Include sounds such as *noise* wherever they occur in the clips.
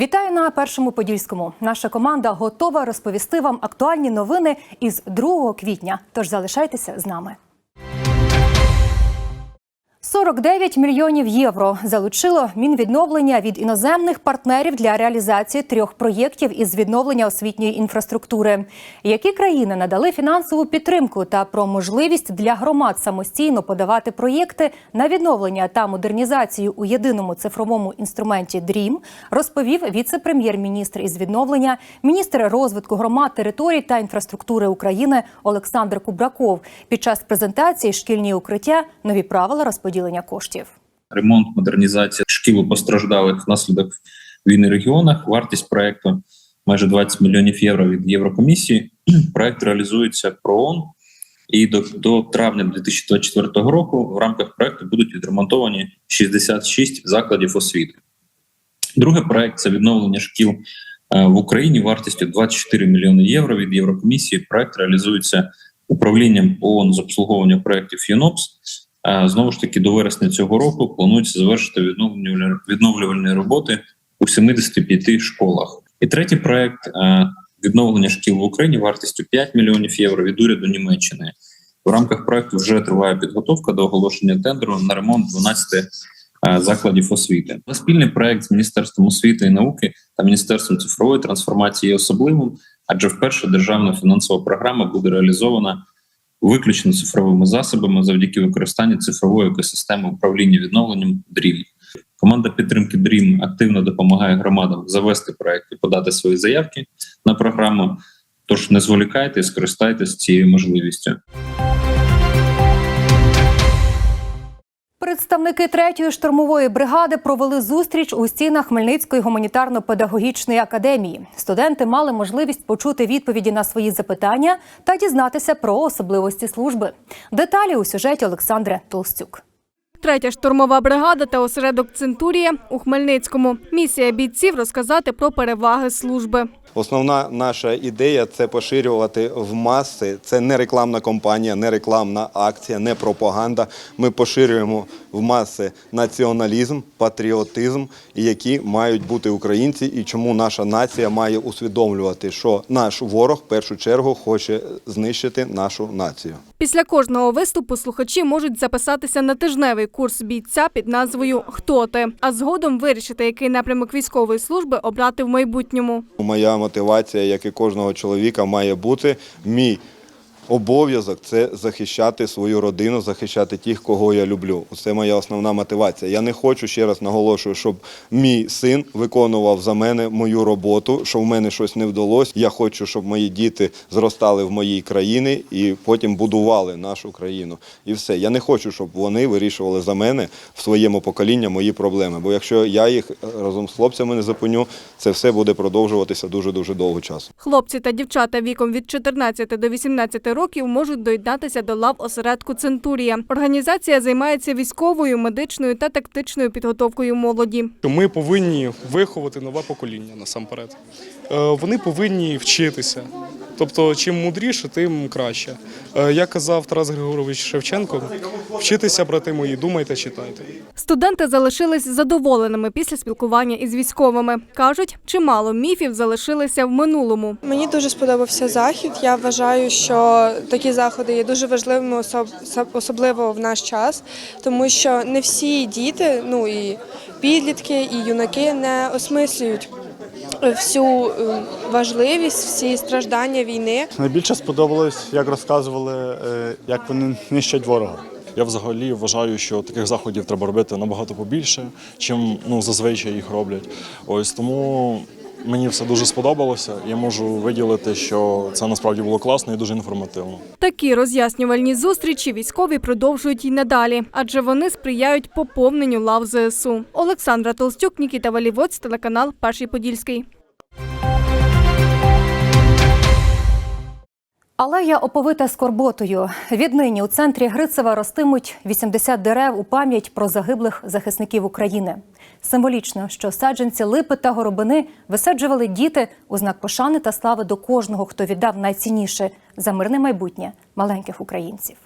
Вітаю на першому подільському. Наша команда готова розповісти вам актуальні новини із 2 квітня. Тож залишайтеся з нами. 49 мільйонів євро залучило Мінвідновлення від іноземних партнерів для реалізації трьох проєктів із відновлення освітньої інфраструктури. Які країни надали фінансову підтримку та про можливість для громад самостійно подавати проєкти на відновлення та модернізацію у єдиному цифровому інструменті DREAM, розповів віце-прем'єр-міністр із відновлення, міністр розвитку громад, територій та інфраструктури України Олександр Кубраков під час презентації шкільні укриття нові правила розподілення коштів. ремонт, модернізація шкіл постраждалих внаслідок війни регіонах. Вартість проекту майже 20 мільйонів євро від Єврокомісії. *clears throat* Проект реалізується ПРООН, і до, до травня 2024 року в рамках проекту будуть відремонтовані 66 закладів освіти. Другий проект це відновлення шкіл е, в Україні вартістю 24 мільйони євро від Єврокомісії. Проект реалізується управлінням ООН з обслуговування проєктів ЮНОПС. Е, Знову ж таки, до вересня цього року планується завершити відновлювальні, роботи у 75 школах. І третій проект е, відновлення шкіл в Україні вартістю 5 мільйонів євро від уряду Німеччини. В рамках проекту вже триває підготовка до оголошення тендеру на ремонт 12 е, закладів освіти. Спільний проект з Міністерством освіти і науки та Міністерством цифрової трансформації є особливим, адже вперше державна фінансова програма буде реалізована виключно цифровими засобами завдяки використанню цифрової екосистеми управління відновленням DREAM. Команда підтримки DREAM активно допомагає громадам завести проект і подати свої заявки на програму. Тож не зволікайте і скористайтесь цією можливістю. Представники третьої штурмової бригади провели зустріч у стінах Хмельницької гуманітарно-педагогічної академії. Студенти мали можливість почути відповіді на свої запитання та дізнатися про особливості служби. Деталі у сюжеті Олександра Толстюк. Третя штурмова бригада та осередок Центурія у Хмельницькому. Місія бійців розказати про переваги служби. Основна наша ідея це поширювати в маси. Це не рекламна кампанія, не рекламна акція, не пропаганда. Ми поширюємо в маси націоналізм, патріотизм, які мають бути українці, і чому наша нація має усвідомлювати, що наш ворог в першу чергу хоче знищити нашу націю. Після кожного виступу слухачі можуть записатися на тижневий курс бійця під назвою Хто ти? А згодом вирішити, який напрямок військової служби обрати в майбутньому. Моя мотивація, як і кожного чоловіка, має бути. Мій обов'язок це захищати свою родину, захищати тих, кого я люблю. Це моя основна мотивація. Я не хочу ще раз наголошую, щоб мій син виконував за мене мою роботу, що в мене щось не вдалося. Я хочу, щоб мої діти зростали в моїй країні і потім будували нашу країну. І все. Я не хочу, щоб вони вирішували за мене в своєму поколінні мої проблеми. Бо якщо я їх разом з хлопцями не зупиню, це все буде продовжуватися дуже дуже довго часу. Хлопці та дівчата віком від 14 до 18 років можуть доєднатися до лав осередку Центурія. Організація займається військовою, медичною та тактичною підготовкою молоді. ми повинні виховати нове покоління насамперед. Е, Вони повинні вчитися. Тобто, чим мудріше, тим краще. Е, Як казав Тарас Григорович Шевченко, вчитися, брати мої, думайте, читайте. Студенти залишились задоволеними після спілкування із військовими. кажуть, чимало міфів залишилися в минулому. Мені дуже сподобався захід. Я вважаю, що такі заходи є дуже важливими, особ- особливо в наш час, тому що не всі діти, ну і підлітки, і юнаки не осмислюють всю е, важливість, всі страждання війни. Найбільше сподобалось, як розказували, е, як вони нищать ворога. Я взагалі вважаю, що таких заходів треба робити набагато побільше, чим ну зазвичай їх роблять. Ось тому мені все дуже сподобалося. Я можу виділити, що це насправді було класно і дуже інформативно. Такі роз'яснювальні зустрічі військові продовжують і надалі, адже вони сприяють поповненню лав ЗСУ. Олександра Толстюк, Нікіта Валівоць, телеканал Перший Подільський. Алея оповита скорботою. Віднині у центрі Грицева ростимуть 80 дерев у пам'ять про загиблих захисників України. Символічно, що саджанці липи та горобини висаджували діти у знак пошани та слави до кожного, хто віддав найцінніше за мирне майбутнє маленьких українців.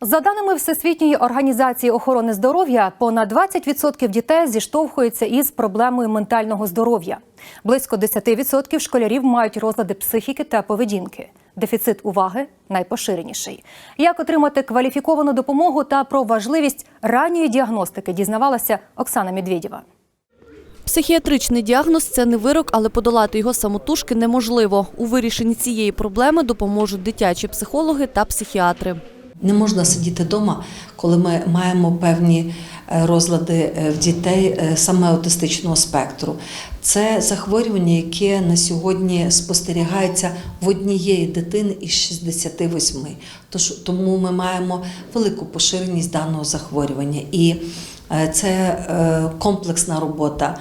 За даними Всесвітньої організації охорони здоров'я, понад 20% дітей зіштовхуються із проблемою ментального здоров'я. Близько 10% школярів мають розлади психіки та поведінки. Дефіцит уваги найпоширеніший. Як отримати кваліфіковану допомогу та про важливість ранньої діагностики дізнавалася Оксана Медведєва. Психіатричний діагноз це не вирок, але подолати його самотужки неможливо. У вирішенні цієї проблеми допоможуть дитячі психологи та психіатри. Не можна сидіти вдома, коли ми маємо певні е, розлади е, в дітей е, саме аутистичного спектру. Це захворювання, яке на сьогодні спостерігається в однієї дитини із 68. Тож тому ми маємо велику поширеність даного захворювання. І це комплексна робота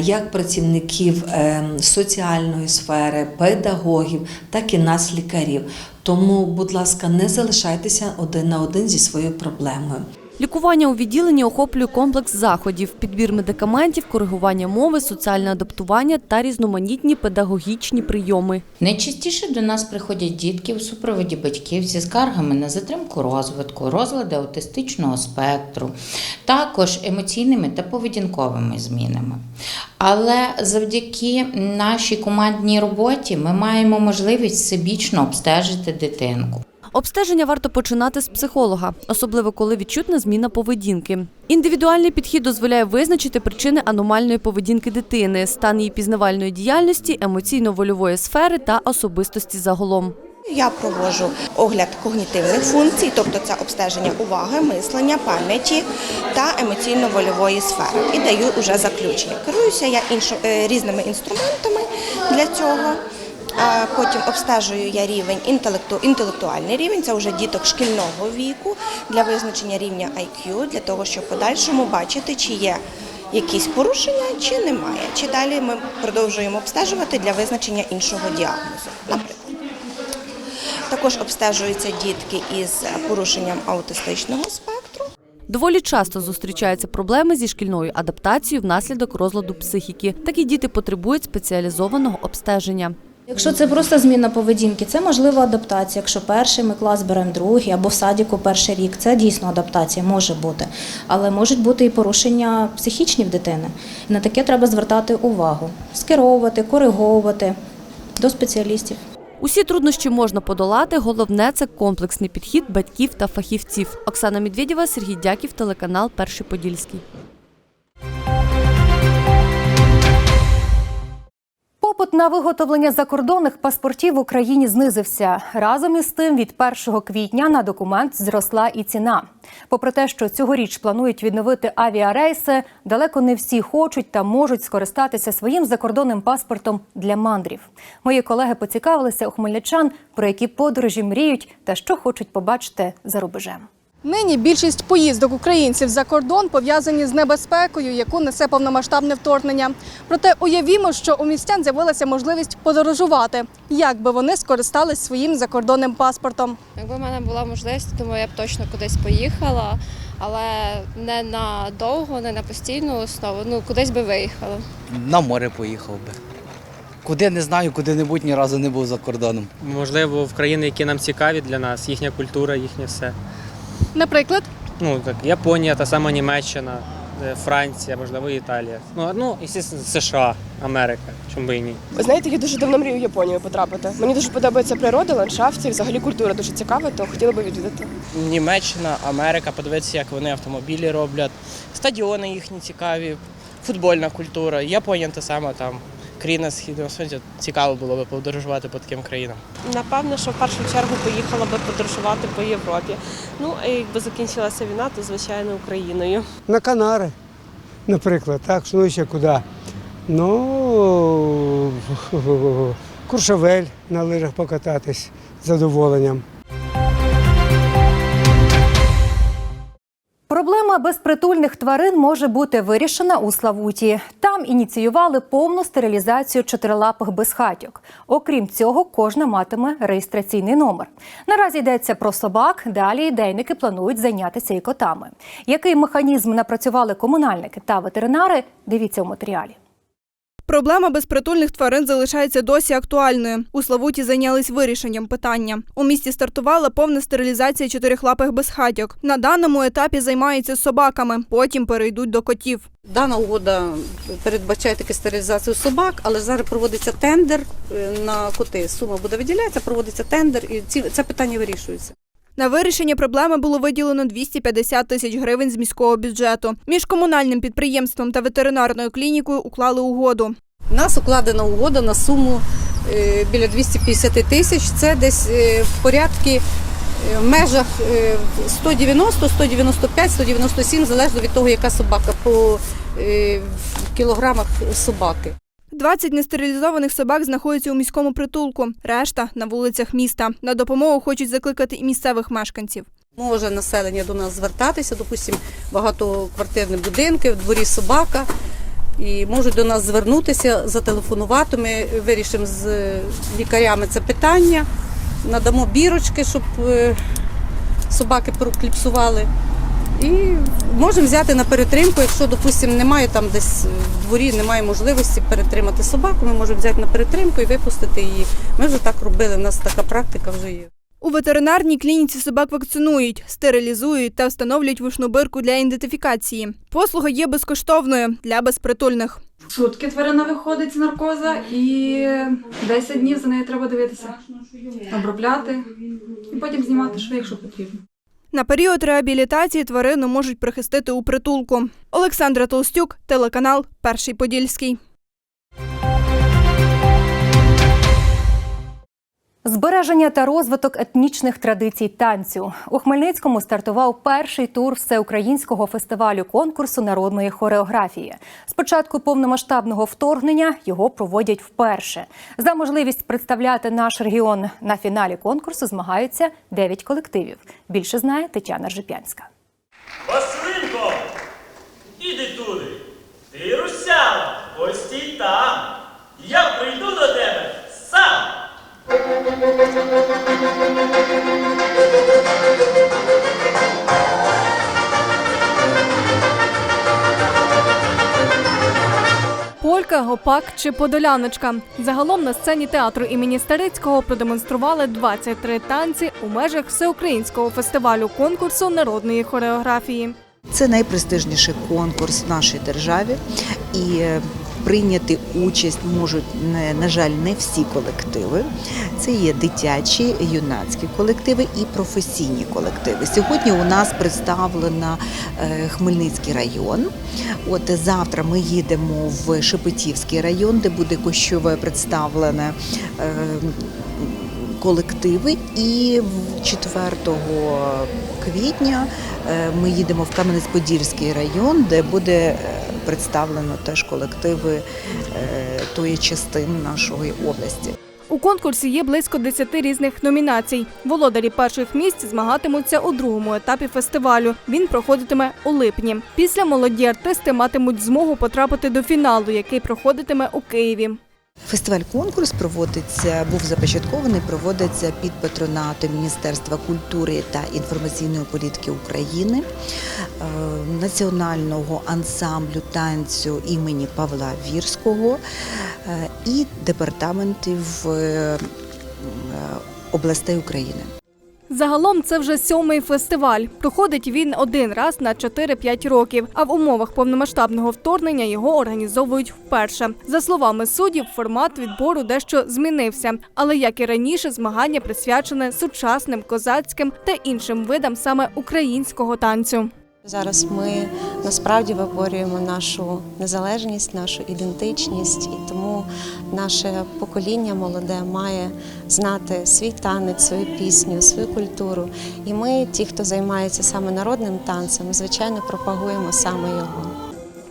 як працівників е, соціальної сфери, педагогів, так і нас, лікарів. Тому, будь ласка, не залишайтеся один на один зі своєю проблемою. Лікування у відділенні охоплює комплекс заходів: підбір медикаментів, коригування мови, соціальне адаптування та різноманітні педагогічні прийоми. Найчастіше до нас приходять дітки у супроводі батьків зі скаргами на затримку розвитку, розлади аутистичного спектру, також емоційними та поведінковими змінами. Але завдяки нашій командній роботі ми маємо можливість всебічно обстежити дитинку. Обстеження варто починати з психолога, особливо коли відчутна зміна поведінки. Індивідуальний підхід дозволяє визначити причини аномальної поведінки дитини, стан її пізнавальної діяльності, емоційно-вольової сфери та особистості загалом. Я проводжу огляд когнітивних функцій, тобто це обстеження уваги, мислення, пам'яті та емоційно-вольової сфери. І даю вже заключення. Керуюся я іншо, е, різними інструментами для цього. Потім обстежую я рівень інтелекту, інтелектуальний рівень, це вже діток шкільного віку для визначення рівня IQ, для того, щоб подальшому бачити, чи є якісь порушення, чи немає. Чи далі ми продовжуємо обстежувати для визначення іншого діагнозу. Наприклад. Також обстежуються дітки із порушенням аутистичного спектру. Доволі часто зустрічаються проблеми зі шкільною адаптацією внаслідок розладу психіки. Такі діти потребують спеціалізованого обстеження. Якщо це просто зміна поведінки, це можлива адаптація. Якщо перший ми клас беремо другий або в садіку перший рік, це дійсно адаптація може бути. Але можуть бути і порушення психічні в дитини. На таке треба звертати увагу, скеровувати, кориговувати до спеціалістів. Усі труднощі можна подолати. Головне це комплексний підхід батьків та фахівців. Оксана Медведєва, Сергій Дяків, телеканал Перший Подільський. Попит на виготовлення закордонних паспортів в Україні знизився. Разом із тим, від 1 квітня на документ зросла і ціна. Попри те, що цьогоріч планують відновити авіарейси, далеко не всі хочуть та можуть скористатися своїм закордонним паспортом для мандрів. Мої колеги поцікавилися у хмельничан, про які подорожі мріють та що хочуть побачити за рубежем. Нині більшість поїздок українців за кордон пов'язані з небезпекою, яку несе повномасштабне вторгнення. Проте уявімо, що у містян з'явилася можливість подорожувати. Як би вони скористались своїм закордонним паспортом? Якби в мене була можливість, думаю, я б точно кудись поїхала, але не на довго, не на постійну основу. Ну кудись би виїхала. На море поїхав би. Куди не знаю, куди-небудь ні разу не був за кордоном. Можливо, в країни, які нам цікаві для нас, їхня культура, їхнє все. Наприклад, Ну так, Японія, та сама Німеччина, е, Франція, можливо, Італія. Ну, ну і США, Америка. Чому би і ні? Ви знаєте, я дуже давно мрію в Японію потрапити. Мені дуже подобається природа, ландшафт і взагалі культура дуже цікава, то хотіла би відвідати. Німеччина, Америка, подивитися, як вони автомобілі роблять, стадіони їхні цікаві, футбольна культура. Японія те саме там. Країна східного сонця цікаво було би подорожувати по таким країнам. Напевно, що в першу чергу поїхала би подорожувати по Європі. Ну а якби закінчилася війна, то звичайно Україною. На Канари, наприклад, так, ну ще куди. Ну, *laughs* Куршавель на лижах покататись з задоволенням. Проблема безпритульних тварин може бути вирішена у Славуті. Там ініціювали повну стерилізацію чотирилапих безхатьок. Окрім цього, кожна матиме реєстраційний номер. Наразі йдеться про собак. Далі ідейники планують зайнятися і котами. Який механізм напрацювали комунальники та ветеринари? Дивіться у матеріалі. Проблема безпритульних тварин залишається досі актуальною. У Славуті зайнялись вирішенням питання. У місті стартувала повна стерилізація чотирихлапих безхатьок. На даному етапі займаються собаками, потім перейдуть до котів. Дана угода передбачає таку стерилізацію собак, але зараз проводиться тендер е, на коти. Сума буде виділятися, проводиться тендер, і ці це питання вирішується. На вирішення проблеми було виділено 250 тисяч гривень з міського бюджету. Між комунальним підприємством та ветеринарною клінікою уклали угоду. У нас укладена угода на суму е, біля 250 тисяч. Це десь е, в порядку е, в межах е, 190, 195, 197, залежно від того, яка собака по кілограмах собаки. 20 нестерилізованих собак знаходяться у міському притулку, решта на вулицях міста. На допомогу хочуть закликати і місцевих мешканців. Може населення до нас звертатися, допустимо, багатоквартирні будинки, в дворі собака. І можуть до нас звернутися, зателефонувати. Ми вирішимо з лікарями це питання, надамо бірочки, щоб е, собаки прокліпсували. І можемо взяти на перетримку, якщо, допустимо, немає там десь в дворі, немає можливості перетримати собаку, ми можемо взяти на перетримку і випустити її. Ми вже так робили, у нас така практика вже є. У ветеринарній клініці собак вакцинують, стерилізують та встановлюють вушну бирку для ідентифікації. Послуга є безкоштовною для безпритульних. Сутки тварина виходить з наркоза і 10 днів за нею треба дивитися, обробляти і потім знімати шви, якщо потрібно. На період реабілітації тварину можуть прихистити у притулку. Олександра Толстюк, телеканал Перший Подільський. Збереження та розвиток етнічних традицій танцю у Хмельницькому стартував перший тур всеукраїнського фестивалю конкурсу народної хореографії. З початку повномасштабного вторгнення його проводять вперше. За можливість представляти наш регіон на фіналі конкурсу змагаються 9 колективів. Більше знає Тетяна Жипянська. Полька, гопак чи подоляночка. Загалом на сцені театру імені Старицького продемонстрували 23 танці у межах всеукраїнського фестивалю конкурсу народної хореографії. Це найпрестижніший конкурс в нашій державі, і е, прийняти участь можуть не- на жаль не всі колективи. Це є дитячі, юнацькі колективи і професійні колективи. Сьогодні у нас представлено е, Хмельницький район. От завтра ми їдемо в Шепетівський район, де буде кощове представлене. Колективи, і 4 квітня е, ми їдемо в Кам'янець-Подільський район, де буде е, представлено теж колективи е, тої частини нашої області. У конкурсі є близько 10 різних номінацій. Володарі перших місць змагатимуться у другому етапі фестивалю. Він проходитиме у липні. Після молоді артисти матимуть змогу потрапити до фіналу, який проходитиме у Києві. Фестиваль-конкурс проводиться, був започаткований, проводиться під патронатом Міністерства культури та інформаційної політики України, е, національного ансамблю танцю імені Павла Вірського е, і департаментів е, областей України. Загалом це вже сьомий фестиваль. Проходить він один раз на 4-5 років. А в умовах повномасштабного вторгнення його організовують вперше. За словами суддів, формат відбору дещо змінився. Але як і раніше, змагання присвячене сучасним козацьким та іншим видам саме українського танцю. Зараз ми насправді виборюємо нашу незалежність, нашу ідентичність, і тому наше покоління молоде має знати свій танець, свою пісню, свою культуру. І ми, ті, хто займається саме народним танцем, звичайно, пропагуємо саме його.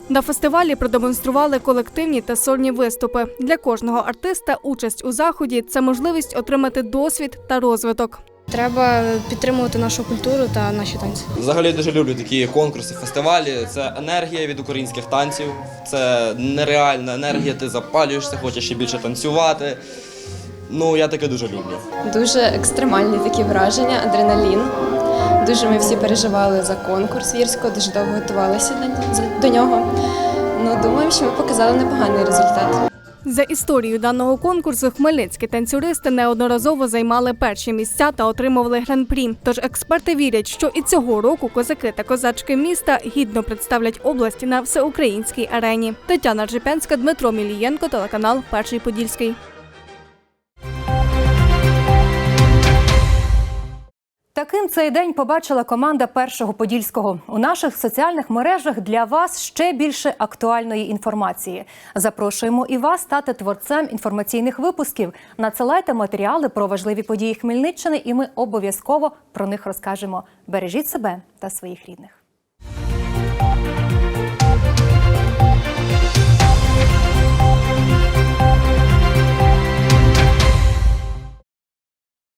На фестивалі продемонстрували колективні та сольні виступи. Для кожного артиста участь у заході це можливість отримати досвід та розвиток. Треба підтримувати нашу культуру та наші танці. Взагалі я дуже люблю такі конкурси, фестивалі. Це енергія від українських танців, це нереальна енергія, ти запалюєшся, хочеш ще більше танцювати. Ну, я таке дуже люблю. Дуже екстремальні такі враження, адреналін. Дуже ми всі переживали за конкурс вірського, дуже довго готувалися до- до нього. ну думаю, що ми показали непоганий результат. За історією даного конкурсу хмельницькі танцюристи неодноразово займали перші місця та отримували гран-прі. Тож експерти вірять, що і цього року козаки та козачки міста гідно представлять області на всеукраїнській арені. Тетяна Ржепянська, Дмитро Мілієнко, телеканал Перший Подільський. Таким цей день побачила команда першого подільського. У наших соціальних мережах для вас ще більше актуальної інформації. Запрошуємо і вас стати творцем інформаційних випусків. Надсилайте матеріали про важливі події Хмельниччини, і ми обов'язково про них розкажемо. Бережіть себе та своїх рідних.